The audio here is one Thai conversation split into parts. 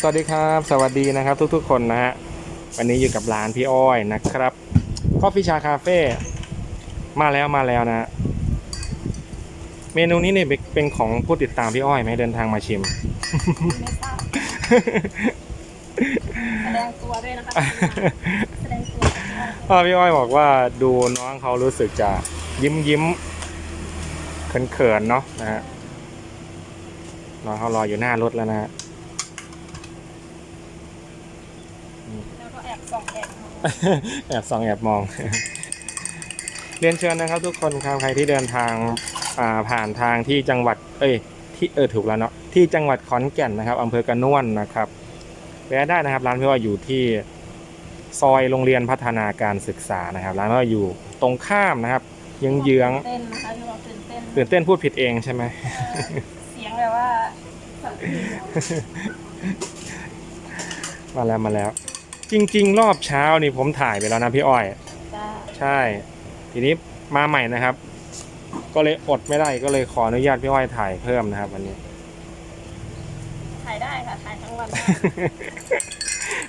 สวัสดีครับ สวัสดีนะครับทุกๆคนนะฮะวันนี้อยู่กับร้านพี่อ้อยนะครับคอฟฟี่ชาคาเฟ่มาแล้วมาแล้วนะฮะเมนูนี้เนี่ยเป็นของผู้ติดตามพี่อ้อยไหมเดินทางมาชิมไม่ทราบแสดงตัวด้วยนะคะแสดงตัวพ่อพี่อ้อยบอกว่าดูน้องเขารู้สึกจะยิ้มยิ้มเขินเขินๆเนาะนะฮะน้องเขารออยู่หน้ารถแล้วนะฮะ แล้วก็แอบส่อง แอบมองแอบส่องแอบมอง เรียนเชิญนะครับ ทุกคนครับใครที่เดินทางอ่าผ่านทางที่จังหวัด เอ้ยที่เออถูกแล้วเนาะที่จังหวัดขอนแก่นนะครับอำเภอกระนวนนะครับแวะได้นะครับ ร้านพี่ว่าอยู่ที่ซอยโรงเรียนพัฒนาการศึกษานะครับ ร้านพี่ว่าอยู่ตรงข้ามนะครับเยื้องเยื้องเต้นนะคะที่เราตื่นเต้นๆตื่นเต้นพูดผิดเองใช่ไหมเออเสียงแบบว่าสั่นคลอนมาแล้วมาแล้ว จริง ๆ รอบเช้านี่ผมถ่ายไปแล้วนะพี่อ้อย จ้าใช่ ทีนี้มาใหม่นะครับ ก็เลยอดไม่ได้ก็เลยขออนุญาตพี่อ้อยถ่ายเพิ่มนะครับวันนี้ ถ่ายได้ค่ะ ถ่ายทั้งวันได้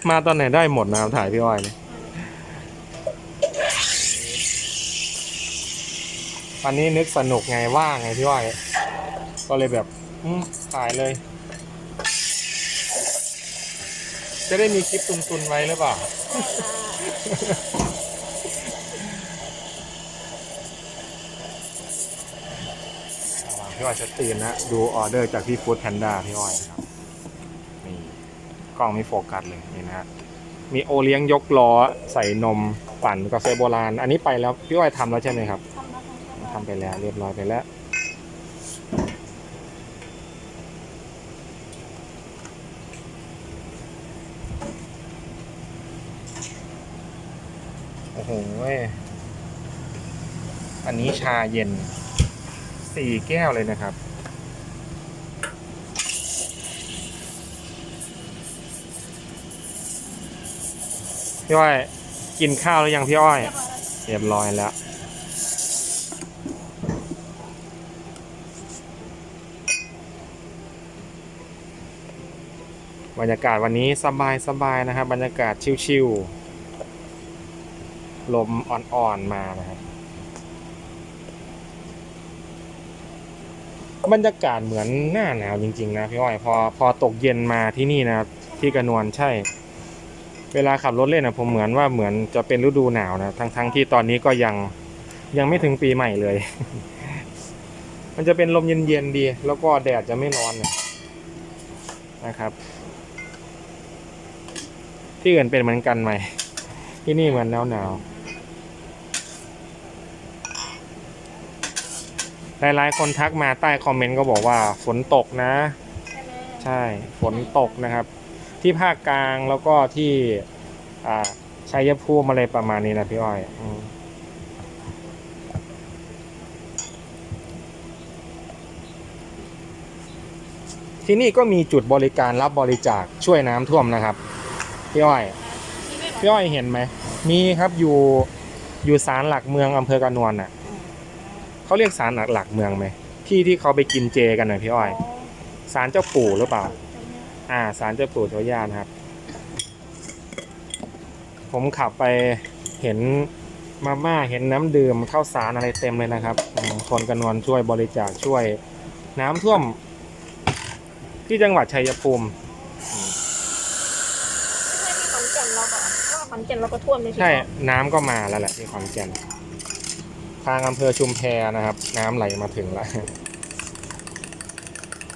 มาตอนไหนได้หมดนะครับถ่ายพี่อ้อยเนี่ยวันนี้นึกสนุกไงว่างไงพี่อ้อย ก็เลยแบบอืมถ่ายเลย จะได้มีคลิปตุนๆไว้หรือเปล่า พี่อ้อยจะตื่นนะ ดูออเดอร์จากพี่ฟู้ดแพนด้าพี่อ้อยนะครับ นี่กล้องไม่โฟกัสเลยนี่นะฮะมีโอเลี้ยงยกล้อใส่นมปั่นกาแฟโบราณ อันนี้ไปแล้วพี่อ้อยทำแล้วใช่ไหมครับทำไปแล้วเรียบร้อยไปแล้ว โอ้โหเว้ ยอันนี้ชาเย็นสี่แก้วเลยนะครับ พี่อ้อย กินข้าวหรือยังพี่อ้อย เรียบร้อยแล้ว บรรยากาศวันนี้สบายสบายๆนะครับ บรรยากาศชิวๆ ลมอ่อนๆมานะครับบรรยากาศเหมือนหน้าหนาวจริง ๆ นะพี่อ้อยพอพอตกเย็นมาที่นี่นะครับที่กระนวลใช่ เวลาขับรถเล่นนะผมเหมือนว่าเหมือนจะเป็นฤดูหนาวนะทั้งทั้งที่ตอนนี้ก็ยังยังไม่ถึงปีใหม่เลย มันจะเป็นลมเย็นๆดี แล้วก็แดดจะไม่ร้อนนะนะครับ ที่อื่นเป็นเหมือนกันไหมที่นี่เหมือนหนาวหนาว หลายๆ คนทักมาใต้คอมเมนต์ก็บอกว่าฝนตกนะ ใช่ฝนตกนะครับ ที่ภาคกลางแล้วก็ที่อ่าชัยภูมิอะไรประมาณนี้นะพี่อ้อยอที่นี่ก็มีจุดบริการรับบริจาคช่วยน้ำท่วมนะครับ พี่อ้อย พี่อ้อยเห็นไหม มีครับอยู่อยู่ศาลหลักเมืองอำเภอกระนวลน่ะ เขาเรียกศาลหลักหลักเมืองไหมที่ที่เขาไปกินเจกันหน่อยพี่อ้อยศาลเจ้าปู่หรือเปล่า อ่าสารเจ้าปู่เจ้าย่านะครับ ผมขับไปเห็นมาม่าเห็นน้ำดื่มข้าวสารอะไรเต็มเลยนะครับอืมคนกระนวลช่วยบริจาคช่วย น้ำท่วม ที่จังหวัดชัยภูมิใช่ที่ขอนแก่นเราก็เพราะว่าขอนแก่นเราก็ท่วมเลยใช่น้ำก็มาแล้วแหละที่ขอนแก่น ทางอำเภอชุมแพนะครับ น้ำไหลมาถึงแล้ว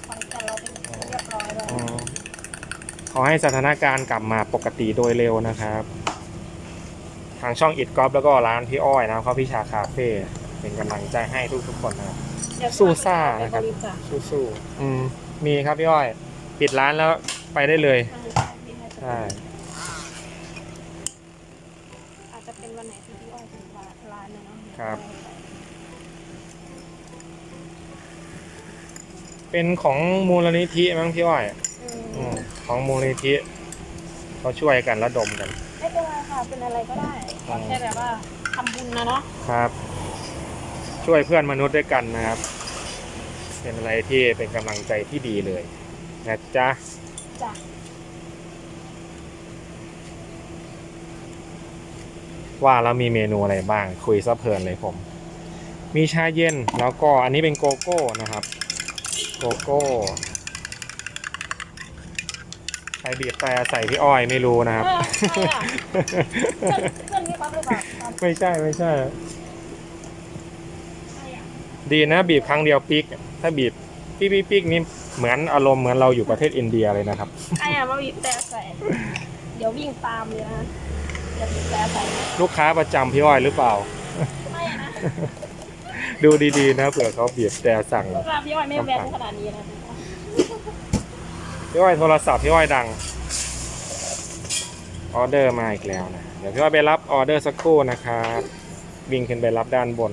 ขอนแก่นเราเป็นเรียบร้อยแล้วอืมขอให้สถานการณ์กลับมาปกติโดยเร็วนะครับ ทางช่องอิดกอฟแล้วก็ร้านพี่อ้อยนะครับเขาพิชาคาเฟ่เป็นกำลังใจให้ทุกๆคนนะครับเดี๋ยวสู้ซ่านะครับไปจาสู้ๆอืมมีครับพี่อ้อย ปิดร้านแล้วไปได้เลยใช่อาจจะเป็นวันไหนที่พี่อ้อยถึงร้านเลยเนาะครับ เป็นของมูลนิธิมั้งพี่อ้อยอของมูลนิธิเขาช่วยกันระดมกัน ไม่เป็นไรค่ะเป็นอะไรก็ได้แค่แบบว่าทำบุญนะเนาะครับ ช่วยเพื่อนมนุษย์ด้วยกันนะครับ เป็นอะไรที่เป็นกำลังใจที่ดีเลยนะจ๊ะจ้ะว่าเรามีเมนูอะไรบ้างคุยซะเพลินเลยผม มีชาเย็นแล้วก็อันนี้เป็นโกโก้นะครับ โกโก้ใครบีบแต่ใส่พี่อ้อยไม่รู้นะครับเออใช่อะเพื่อนเพื่อนมีความหรือเปล่าครับไม่ใช่ไม่ใช่ ใช่อะดีนะบีบครั้งเดียวปิกถ้าบีบปิ๊กปิ๊กปิ๊กนี่เหมือนอารมณ์เหมือนเราอยู่ประเทศอินเดียเลยนะครับ ใช่อะมาบีบแต่ใส่ เดี๋ยววิ่งตามเลยนะจะบีบแต่ใส่นะลูกค้าประจำพี่อ้อยหรือเปล่า ไม่นะ ดูดีๆนะเผื่อเขาบีบแต่สั่งพวกเราพี่อ้อยไม่แบนขนาดนี้นะพี่อ้อยโทรศัพท์พี่อ้อยดังออเดอร์มาอีกแล้วนะเดี๋ยวพี่อ้อยไปรับออเดอร์สักครู่นะครับวิ่งขึ้นไปรับด้านบน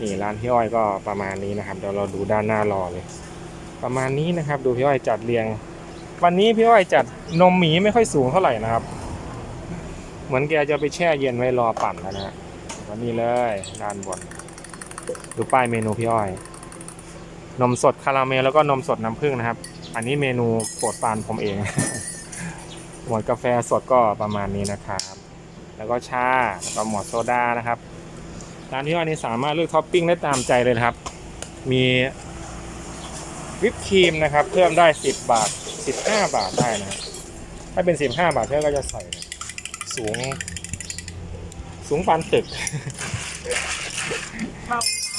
นี่ร้านพี่อ้อยก็ประมาณนี้นะครับเดี๋ยวเราดูด้านหน้ารอเลย ประมาณนี้นะครับ ดูพี่อ้อยจัดเรียง วันนี้พี่อ้อยจัดนมหมีไม่ค่อยสูงเท่าไหร่นะครับ เหมือนแกจะไปแช่เย็นไว้รอปั่นแล้วนะฮะวันนี้เลยด้านบน ดูป้ายเมนูพี่อ้อย นมสดคาราเมลแล้วก็นมสดน้ำผึ้งนะครับ อันนี้เมนูโปรดปานผมเอง หมวดกาแฟสดก็ประมาณนี้นะครับ แล้วก็ชาแล้วก็หมวดโซดานะครับ ร้านที่ว่านี้สามารถเลือกท็อปปิ้งได้ตามใจเลยนะครับ มีวิปครีมนะครับ เพิ่มได้ 10 บาท 15 บาทได้นะครับถ้าเป็น 15 บาทเพื่อนก็จะใส่สูง สูงปานตึก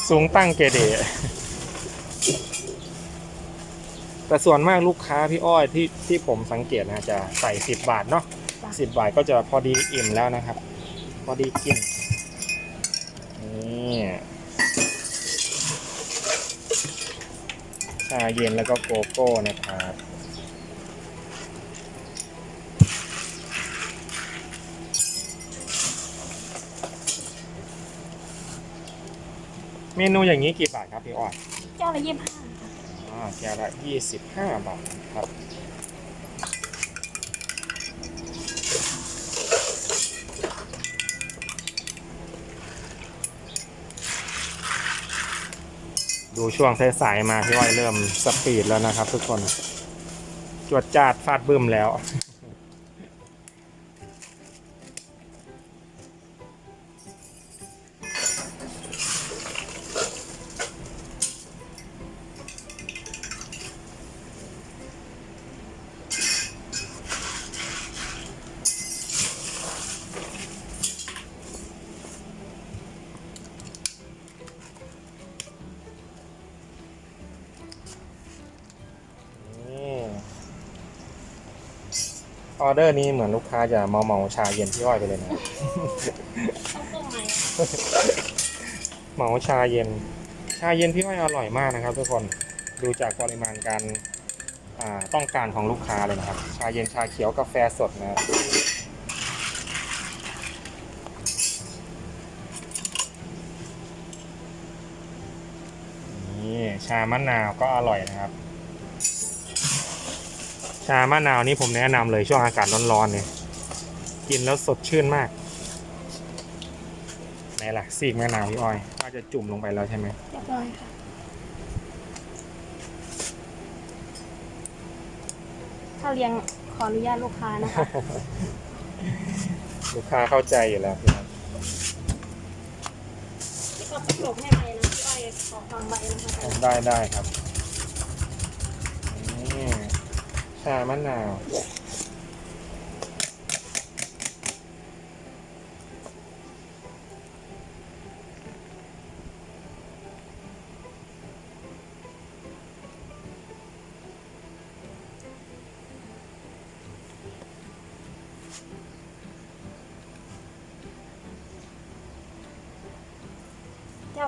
สูงตั้งเกเดแต่ส่วนมากลูกค้าพี่อ้อยที่ที่ผมสังเกตนะจะใส่10บาทเนาะ10บาทก็จะพอดีอิ่มแล้วนะครับ พอดีกินนี่ชาเย็นแล้วก็โกโก้นะครับ เมนูอย่างนี้กี่บาทครับพี่อ้อยเจ้าละยี่สิบห้าอ่าแก้วละยี่สิบห้าบาทครับดูช่วงสายๆมาพี่อ้อยเริ่มสปีดแล้วนะครับทุกคน จวดจาดฟาดบึ้มแล้ว ออเดอร์นี้เหมือนลูกค้าจะเมาเมาๆชาเย็นพี่อ้อยไปเลยนะเหมาชาเย็น ชาเย็นพี่อ้อยอร่อยมากนะครับ ทุกคน ดูจากปริมาณการต้องการของลูกค้าเลยนะครับ ชาเย็นชาเขียวกาแฟสดนะนี่ชามะนาวก็อร่อยนะครับ ชามะนาวนี่ผมแนะนำเลยช่วงอากาศร้อนๆเนี่ยกินแล้วสดชื่นมากไหนล่ะซีกมะนาวพี่อ้อยก็จะจุ่มลงไปแล้วใช่ไหมเรียบร้อยค่ะถ้าเลี้ยงขออนุญาตลูกค้านะคะ ลูกค้าเข้าใจอยู่แล้วพี่อ้อยที่ก็ประกบให้ไปนะพี่อ้อยขอฟังใบนะคะได้ได้ครับนี่ ชามะนาว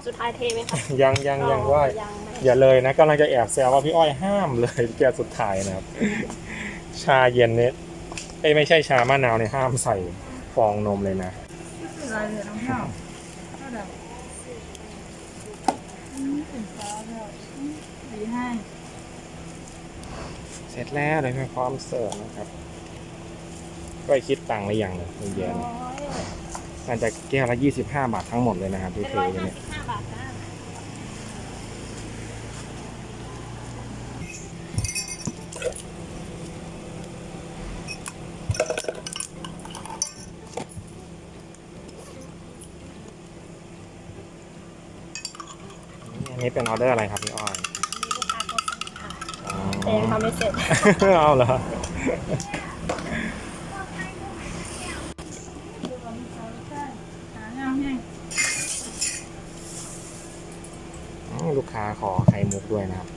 ุดท้ายเทไหมคะยังยังยังไหวยัอย่าเลยนะกำลังจะแอบแซวว่าพี่อ้อยห้ามเลยแกสุดท้ายนะครับ ชาเย็นเนี่ยอไม่ใช่ชามะนาวเนี่ยห้ามใส่ฟองนมเลยนะเสร็จแล้วเลยพความเสิร์ฟนะครับก็คิดตังค์หรอยังเลยเย็น กันจะแก้วละยี่สิบห้าบาททั้งหมดเลยนะครับที่เป็ถืร้อยู่าเนี่ยนี่เป็นออเดอร์อะไรครับพี่อ้อยมีลูกค้าก็สั่งค่ะแต่ยังทำไม่เสร็จ เอาเหรอ ลูกค้าขอไข่มุกด้วยนะครับ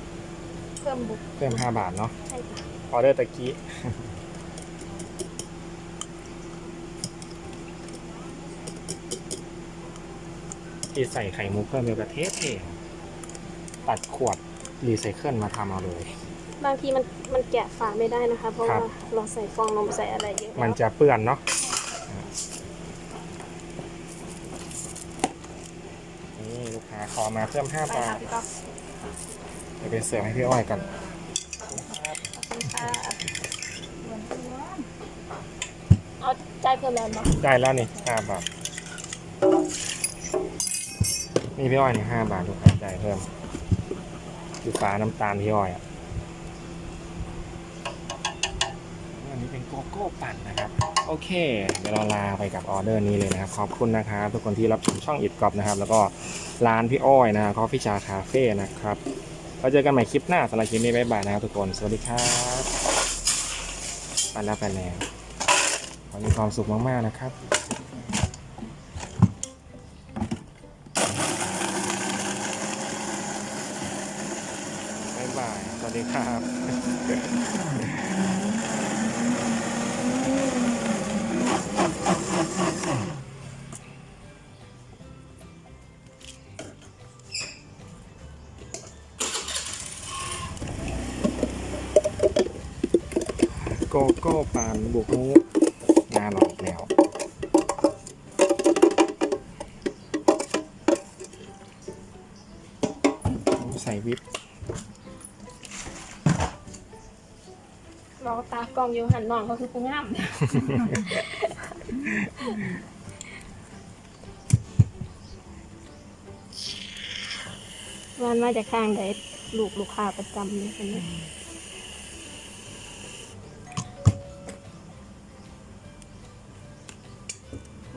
เพิ่มบุกเพิ่ม5บาทเนาะใช่ค่ะออเดอร์ตะกี้ ที่ใส่ไข่มุกเพิ่มเดียวกับเทสเองตัดขวดรีไซเคิลมาทำเอาเลย บางทีมันมันแกะฝาไม่ได้นะคะ เพราะครัว่าบ เราใส่ฟองนมใส่อะไรเยอะมันจะเปื้อนเนาะนี่ลูกค้า ขอมาเพิ่ม5ไปบาค่ะทพี่ก๊อฟเดี๋ยวไปเสิร์ฟให้พี่อ้อยกันขอบคุณค่ะเหมือนตัวเอาใจายเพิ่มแล้วเนาะได้แล้วนี่5บาทนี่พี่อ้อยนี่5บาทลูกค้าจ่ายเพิ่มคือฟ้าน้ำตาลพี่อ้อยอะ อันนี้เป็น โกโก้ปั่นนะครับ โอเค เดี๋ยวเราลาไปกับออเดอร์นี้เลยนะครับ ขอบคุณนะครับทุกคนที่รับชมช่องอิดกรอบนะครับ แล้วก็ร้านพี่อ้อยนะครับคอฟฟี่ชาคาเฟ่นะครับเราเจอกันใหม่คลิปหน้าสำหรับคลิปนี้บ๊ายบายนะครับทุกคน สวัสดีครับไปแล้วไปแล้วขอมีความสุขมาก ๆ นะครับบ๊ายบาย สวัสดีครับ โกโก้ปานบุกมุกงานออกแล้ว ใส่วิปรอตากล้องอยู่หันนอนเขาคือปูง่ามวันมาจากข้างใดลูกลูกค้าประจำเลยคนนี้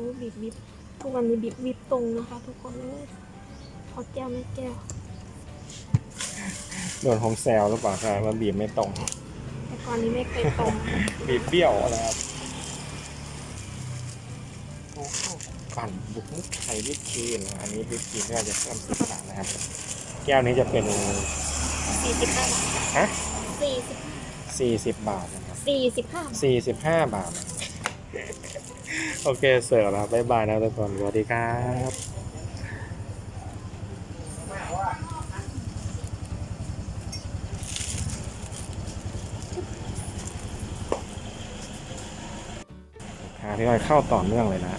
โอ้บีบวิบทุกวันนี้บีบวิบตรงนะคะ ทุกคนเลยพอแก้วไม่แก้วโดนผมแซวหรือเปล่าครับว่าบีบไม่ตรง แต่ก่อนนี้ไม่เคยตรง บีบเบี้ยวนะครับโอ้โหปั่นบุกมุกไทยวิปครีมนะอันนี้วิปครีมก็จะเพิ่มสีสันนะครับ แก้วนี้จะเป็นสี่สิบห้าบาทฮะสี่สิบ40บาทนะครับสี่สิบห้าบาท45บาทนะ โอเคเสิร์ฟแล้วบ๊ายบายนะทุกคนสวัสดีครับหาพี่อ้อยเข้าต่อเนื่องเลยนะ